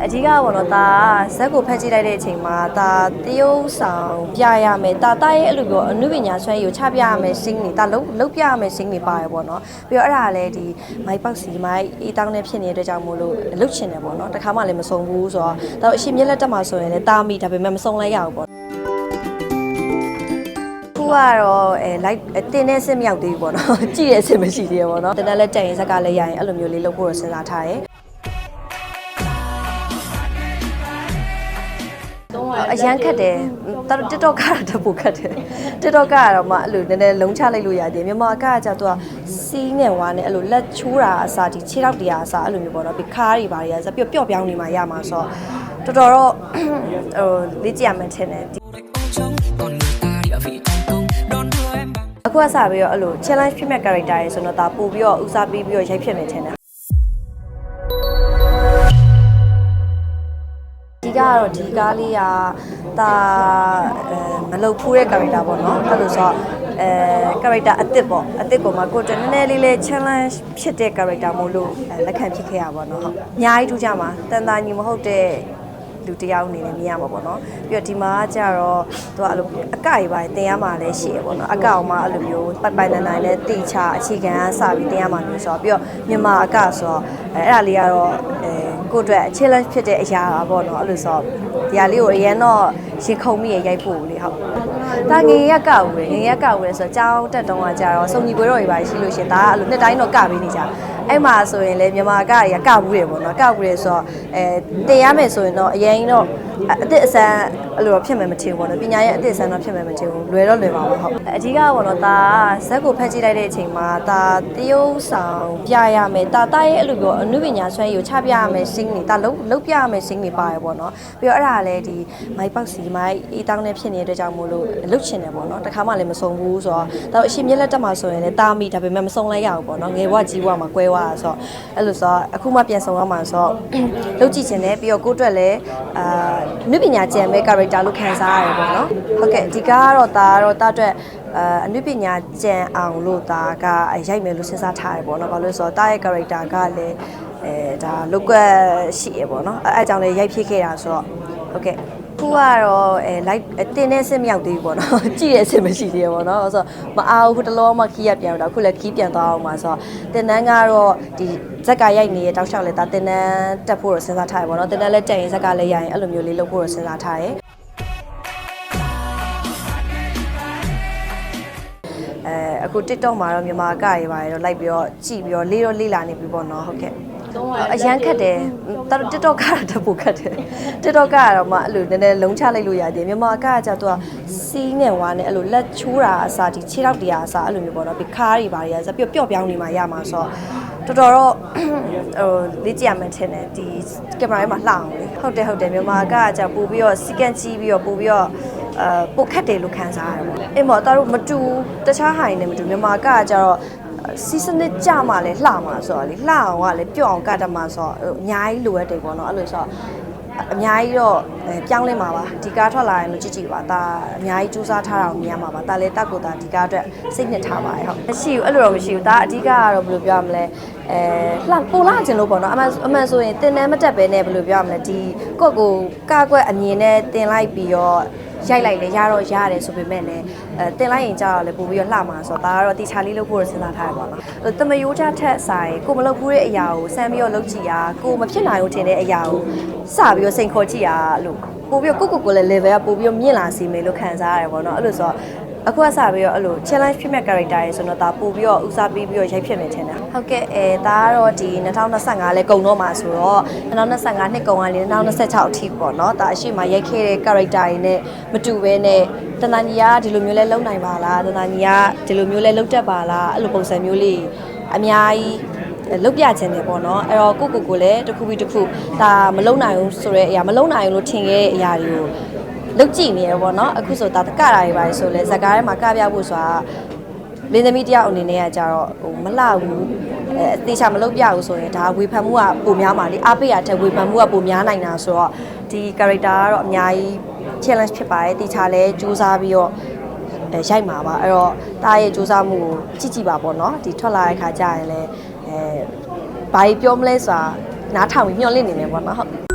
အဓိကကတော့နော်ဒါဇက်ကိုဖက်ကြည့်လိုက်တဲ့အချိန်မှာဒါတရုပ်ဆောင်ပြရမယ်ဒါတာရဲ့အဲ့လိုပြောအနုပညာဆွဲရည်ကိုချပြရမယ်ရှင်းနေဒါလုံးလုံးပြရမယ်ရှင်းနေပါတယ်ပေါ့နော်ပြီးတော့အဲ့ဒါလည်းဒီမိုက်ပေါက်စီမိုက်အေးတောင်းနဲ့ဖြစ်နေတဲ့အတွက်ကြောင့်မို့လို့လုတ်ချင်တယ်ပေါ့နော်တခါမှလည်းမဆုံးဘူးဆိုတော့ဒါအရှင်မြက်လက်တက်မှာဆိုရင်လည်းတာမိဒါပေမဲ့မဆုံးလိုက်ရဘူးပေါ့ခုကတော့အဲ light တင်တဲ့စစ်မြောက်သေးဘူးပေါ့နော်ကြည့်တဲ့အစစ်မရှိသေးဘူးပေါ့နော်တင်တဲ့လက်တက်ရင်ဇက်ကလည်းရရင်အဲ့လိုမျိုးလေးလုပ်ဖို့တော့စဉ်းစားထားတယ် အရန်ခက်တယ်တော် TikTok ကတော့တပူခက်တယ် TikTok ကတော့မှအဲ့လိုနည်းနည်းလုံးချလိုက်လို့ရတယ်မြန်မာကကကြတော့စီးနဲ့ဝါနဲ့အဲ့လိုလက်ချိုးတာအစားဒီခြေထောက်တရားအစားအဲ့လိုမျိုးပေါ့နော်ဒီခါးတွေဘာတွေကစပျော့ပျော့ပြောင်းနေမှရမှာဆိုတော့တော်တော်တော့ဟိုလေ့ကျင့်ရမယ်ထင်တယ်ဒီ còn người ta địa vị thành công đón đưa em bằng အခုကစပြီးတော့အဲ့လို challenge ဖြစ်မဲ့ character တွေဆိုတော့ဒါပို့ပြီးတော့ဦးစားပေးပြီးတော့ရိုက်ဖြစ်မယ်ထင်တယ် ကတော့ဒီကားလေးကဒါအဲမလုတ်ဖူးတဲ့ character ပေါ့နော်အဲ့လိုဆိုတော့အဲ character အစ်စ်ပေါ့အစ်စ်ကိုမှကိုယ်တနည်းနည်းလေးလေး challenge ဖြစ်တဲ့ character မို့လို့အဲလက်ခံဖြစ်ခဲ့ရပါတော့ဟုတ်အများကြီးထူးကြမှာတန်တာညီမဟုတ်တဲ့ လူတစ်ယောက်အနေနဲ့မြင်ရမှာပေါ့နော်ပြီးတော့ဒီမှာကကြတော့သူကအဲ့လိုအကကြီးပါတင်ရမှာလည်းရှိရပေါ့နော်အကအောင်မှအဲ့လိုမျိုးပိုက်ပိုင်နိုင်နိုင်နဲ့တိချအခြေခံကစပြီးတင်ရမှာမျိုးဆိုတော့ပြီးတော့မြန်မာအကဆိုတော့အဲအဲ့ဒါလေးကတော့အဲကိုယ့်အတွက် challenge ဖြစ်တဲ့အရာပါပေါ့နော်အဲ့လိုဆိုတော့ဒီဟာလေးကိုအရင်တော့ရင်ခုန်မိရရိုက်ဖို့လေဟုတ် ဒါငယ်ရကောက်ဝင်ငယ်ရကောက်ဝင်ဆိုတော့ကြောင်းတက်တုံးကကြတော့စုံညီပွဲတော်တွေပါရှိလို့ရှင်ဒါကအဲ့လိုနှစ်တိုင်းတော့ကပေးနေကြအဲ့မှာဆိုရင်လေမြန်မာကတွေကကဘူးတယ်ပေါ့နော်ကဘူးတယ်ဆိုတော့အဲတင်ရမယ်ဆိုရင်တော့အရင်တော့အအစ်စ်အစမ်းအဲ့လိုတော့ဖြစ်မယ်မထင်ဘူးပေါ့နော်ပညာရဲ့အစ်စ်အစမ်းတော့ဖြစ်မယ်မထင်ဘူးလွယ်တော့လွယ်ပါဘူးဟုတ်အဓိကပေါ့နော်ဒါဇက်ကိုဖက်ကြည့်လိုက်တဲ့အချိန်မှာဒါတရုပ်ဆောင်ပြရမယ်ဒါတာရဲ့အဲ့လိုပြောအနုပညာဆွဲရည်ကိုချပြရမယ်ရှင်းနေဒါလုံးလုံးပြရမယ်ရှင်းနေပါတယ်ပေါ့နော်ပြီးတော့အဲ့ဒါလည်းဒီမိုက်ပေါက်စီမိုက်အေးတောင်းနဲ့ဖြစ်နေတဲ့အတွက်ကြောင့်မို့လို့လုတ်ချင်တယ်ပေါ့နော်တခါမှလည်းမဆုံးဘူးဆိုတော့ဒါအရှင်မြက်လက်တက်မှာဆိုရင်လည်းတာမိဒါပေမဲ့မဆုံးလိုက်ရဘူးပေါ့နော်ငယ်ဘဝကြီးဘဝမှာကွဲသွားတာဆိုတော့အဲ့လိုဆိုတော့အခုမှပြန်ဆုံးရမှာဆိုတော့လုတ်ကြည့်ချင်တယ်ပြီးတော့ကိုယ့်အတွက်လည်းအာမြပညာကြံမဲ့ character လို့ခံစားရတယ်ပေါ့နော်ဟုတ်ကဲ့ဒီကားကတော့ဒါကတော့တာအတွက်အာအနုပညာကြံအောင်လို့ဒါကရိုက်မယ်လို့စဉ်းစားထားတယ်ပေါ့နော်ဘာလို့လဲဆိုတော့တာရဲ့ character ကလည်းအဲဒါလုတ်ကွက်ရှိရပေါ့နော်အဲအဲကြောင့်လည်းရိုက်ဖြစ်ခဲ့တာဆိုတော့ ဟုတ်ကဲ့ခုကတော့အဲ light တင်တဲ့စစ်မြောက်သေးဘူးပေါ့နော်ကြည့်တဲ့အစစ်မရှိသေးဘူးပေါ့နော်ဆိုတော့မအားဘူးခုတလောမှခီးရပြန်တော့အခုလည်းခီးပြန်သွားအောင်ပါဆိုတော့တင်တန်းကတော့ဒီဇက်ကရိုက်နေတဲ့တောက်လျှောက်လဲဒါတင်တန်းတက်ဖို့တော့စဉ်းစားထားရပေါ့နော်တင်တန်းလည်းတက်ရင်ဇက်ကလည်းရရင်အဲ့လိုမျိုးလေးလုပ်ဖို့တော့စဉ်းစားထား ရအဲအခု TikTok မှာတော့မြန်မာကရေးပါတယ်တော့လိုက်ပြီးတော့ကြည့်ပြီးတော့လေးတော့လေးလာနေပြီပေါ့နော်ဟုတ်ကဲ့အရန်ခက်တယ်တော် TikTok ကတော့တပူခက်တယ် TikTok ကတော့မှအဲ့လိုနည်းနည်းလုံးချလိုက်လို့ရတယ်မြန်မာကကကြတော့စီးနဲ့ဝါနဲ့အဲ့လိုလက်ချိုးတာအစားဒီခြေထောက်တရားအစားအဲ့လိုမျိုးပေါ့နော်ဒီခါးတွေဘာတွေကစပျော့ပျော့ပြောင်းနေမှရမှာဆိုတော့တော်တော်တော့ဟိုလေ့ကျင့်ရမယ်ထင်တယ်ဒီကင်မရာထဲမှာလှအောင်လေဟုတ်တယ်ဟုတ်တယ်မြန်မာကကကြပို့ပြီးတော့စီကန်ကြီးပြီးတော့ပို့ပြီးတော့ အဲပိုခက်တယ်လို့ခံစားရတယ်ပေါ့အင်းမော်တော်တို့မတူတခြားဟိုင်းနဲ့မတူမြန်မာကကကြတော့စီစနစ်ကြမှာလဲလှမှာဆိုတော့လေလှအောင်ကလည်းပြုတ်အောင်ကတတ်မှာဆိုတော့အများကြီးလိုအပ်တယ်ပေါ့နော်အဲ့လိုဆိုတော့အများကြီးတော့အဲပြောင်းလဲမှာပါဒီကားထွက်လာရင်လို့ကြည့်ကြည့်ပါဒါအများကြီးစူးစမ်းထားတာကိုမြင်ရမှာပါဒါလည်းတက်ကိုဒါဒီကားအတွက်စိတ်နှစ်ထားပါတယ်ဟုတ်မရှိဘူးအဲ့လိုတော့မရှိဘူးဒါအဓိကကတော့ဘယ်လိုပြောရမလဲ အဲလှပိုလာခြင်းလို့ပေါ့နော်အမှန်အမှန်ဆိုရင်တင်တန်းမတက်ပဲနဲ့ဘယ်လိုပြောရမလဲဒီကိုယ့်ကိုကာကွက်အမြင်နဲ့တင်လိုက်ပြီးတော့ရိုက်လိုက်လေရတော့ရတယ်ဆိုပေမဲ့လည်းအဲတင်လိုက်ရင်ကြာတော့လေပို့ပြီးတော့လှမှာဆိုတော့ဒါကတော့တီချာလေးလုပ်ဖို့စဉ်းစားထားရပါတော့။တမယိုးချထက်ဆိုင်ကိုမလုပ်ဘူးတဲ့အရာကိုစမ်းပြီးတော့လုပ်ကြည့်ရကိုမဖြစ်နိုင်ဘူးထင်တဲ့အရာကိုစပြီးတော့စိန်ခေါ်ကြည့်ရလို့ပို့ပြီးတော့ကိုကိုကိုလည်း level ကပို့ပြီးတော့မြင့်လာစေမယ်လို့ခံစားရတယ်ပေါ့နော်အဲ့လိုဆိုတော့ အခုကစပြီးတော့အဲ့လို challenge ဖြစ်မဲ့ character တွေဆိုတော့ဒါပို့ပြီးတော့ဦးစားပေးပြီးတော့ရိုက်ဖြစ်မယ်ထင်တယ်ဟုတ်ကဲ့အဲဒါကတော့ဒီ2025လဲကုန်တော့မှာဆိုတော့2025နှစ်ကုန်ကနေ2026အထိပေါ့နော်ဒါအရှိမရိုက်ခဲ့တဲ့ character တွေနဲ့မတူဘဲနဲ့တနန်ကြီးကဒီလိုမျိုးလဲလုံနိုင်ပါလားတနန်ကြီးကဒီလိုမျိုးလဲလုံတတ်ပါလားအဲ့လိုပုံစံမျိုးလေးအများကြီးလုတ်ပြခြင်းတယ်ပေါ့နော်အဲ့တော့ကိုကိုကိုလည်းတစ်ခုပြီးတစ်ခုဒါမလုံနိုင်ဘူးဆိုတဲ့အရာမလုံနိုင်ဘူးလို့ထင်ခဲ့တဲ့အရာတွေကို လုတ်ကြည့်နေရပေါ့နော်အခုဆိုဒါတကတာတွေပါဆိုလဲဇက်ကားထဲမှာကပြဖို့ဆိုတာလင်းသမီးတယောက်အနေနဲ့ကကြတော့ဟိုမလှဘူးအဲအသေးချာမလုတ်ပြဘူးဆိုရင်ဒါဝေဖန်မှုကပိုများပါလေအားပေးရတဲ့ဝေဖန်မှုကပိုများနိုင်တာဆိုတော့ဒီ character ကတော့အများကြီး challenge ဖြစ်ပါတယ်တေချာလဲစူးစမ်းပြီးတော့အဲရိုက်မှာပါအဲ့တော့တားရဲ့စူးစမ်းမှုကိုကြည့်ကြည့်ပါပေါ့နော်ဒီထွက်လာတဲ့ခါကျရင်လဲအဲဘာကြီးပြောမလဲဆိုတာနားထောင်ပြီးမျှော်လင့်နေမယ်ပေါ့နော်ဟုတ်